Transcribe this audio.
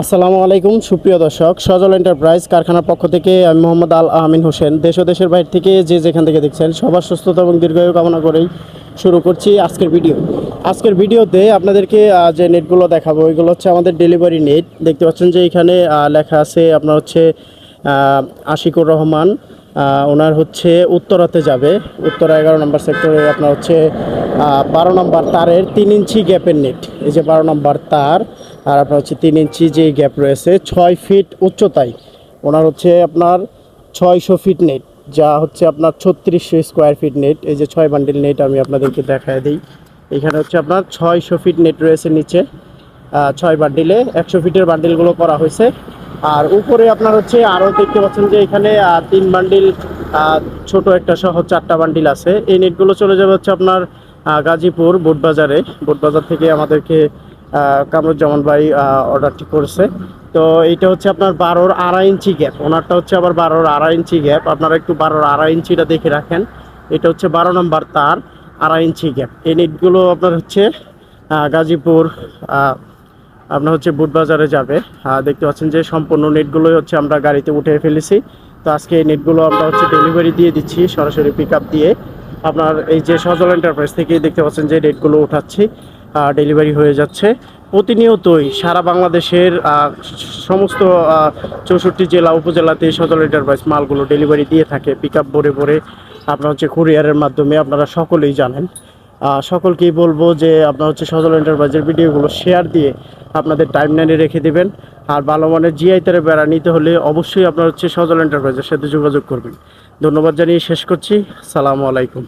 আসসালামু আলাইকুম, সুপ্রিয় দর্শক। সজল এন্টারপ্রাইজ কারখানার পক্ষ থেকে আমি মোহাম্মদ আল আমিন হোসেন। দেশ ও দেশের বাইরে থেকে যে যেখান থেকে দেখছেন, সবার সুস্থতা এবং দীর্ঘায়ু কামনা করেই শুরু করছি আজকের ভিডিও। আজকের ভিডিওতে আপনাদেরকে যে নেটগুলো দেখাবো ওইগুলো হচ্ছে আমাদের ডেলিভারি নেট। দেখতে পাচ্ছেন যে এখানে লেখা আছে, আপনার হচ্ছে আশিকুর রহমান ওনার হচ্ছে উত্তরাতে যাবে। উত্তরা এগারো নম্বর সেক্টরে আপনার হচ্ছে বারো নম্বর তারের তিন ইঞ্চি গ্যাপের নেট। এই যে বারো নম্বর তার আর আপনার হচ্ছে তিন ইঞ্চি যে গ্যাপ রয়েছে, ছয় ফিট উচ্চতায়। ওনার হচ্ছে আপনার ছয়শো ফিট নেট যা হচ্ছে আপনার ছত্রিশশো স্কোয়ার ফিট নেট এই যে ছয় বান্ডিল নেট আমি আপনাদেরকে দেখায় দিই। এখানে হচ্ছে আপনার ছয়শো ফিট নেট রয়েছে নিচে। ছয় বান্ডিলে একশো ফিটের বান্ডিলগুলো করা হয়েছে। আর উপরে আপনার হচ্ছে আরও দেখতে পাচ্ছেন যে এখানে তিন বান্ডিল ছোট একটা সহ চারটা বান্ডিল আছে। এই নেটগুলো চলে যাবে হচ্ছে আপনার গাজীপুর বোটবাজারে। বোটবাজার থেকে আমাদেরকে কামরুজ্জামান ভাই অর্ডারটি করেছে। তো এইটা হচ্ছে আপনার বারোর আড়াই ইঞ্চি গ্যাপ ওনারটা হচ্ছে আবার বারোর আড়াই ইঞ্চি গ্যাপ আপনারা একটু বারোর আড়াই ইঞ্চিটা দেখে রাখেন। এটা হচ্ছে বারো নম্বর তার আড়াই ইঞ্চি গ্যাপ এই নেটগুলো আপনার হচ্ছে গাজীপুর আপনার হচ্ছে বুটবাজারে যাবে। দেখতে পাচ্ছেন যে সম্পূর্ণ নেটগুলোই হচ্ছে আমরা গাড়িতে উঠে ফেলেছি। তো আজকে এই নেটগুলো আমরা হচ্ছে ডেলিভারি দিয়ে দিচ্ছি সরাসরি পিক দিয়ে। আপনার এই যে সজল এন্টারপ্রাইজ থেকে দেখতে পাচ্ছেন যে নেটগুলো উঠাচ্ছি। ডেলিভারি হয়ে যাচ্ছে। প্রতিনিয়তই সারা বাংলাদেশের সমস্ত চৌষট্টি জেলা উপজেলাতে সজল এন্টারপ্রাইজ মালগুলো ডেলিভারি দিয়ে থাকে। পিক আপ ভরে ভরে আপনার হচ্ছে কুরিয়ারের মাধ্যমে আপনারা সকলেই জানেন। সকলকেই বলব যে আপনার হচ্ছে সজল এন্টারপ্রাইজের ভিডিওগুলো শেয়ার দিয়ে আপনাদের টাইম লাইনে রেখে দিবেন। আর ভালো মানের জিআই তারে বেড়া নিতে হলে অবশ্যই আপনার হচ্ছে সজল এন্টারপ্রাইজের সাথে যোগাযোগ করবেন। ধন্যবাদ জানিয়ে শেষ করছি। সালামু আলাইকুম।